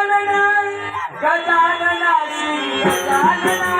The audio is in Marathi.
गजानन गजानन श्री गजानन.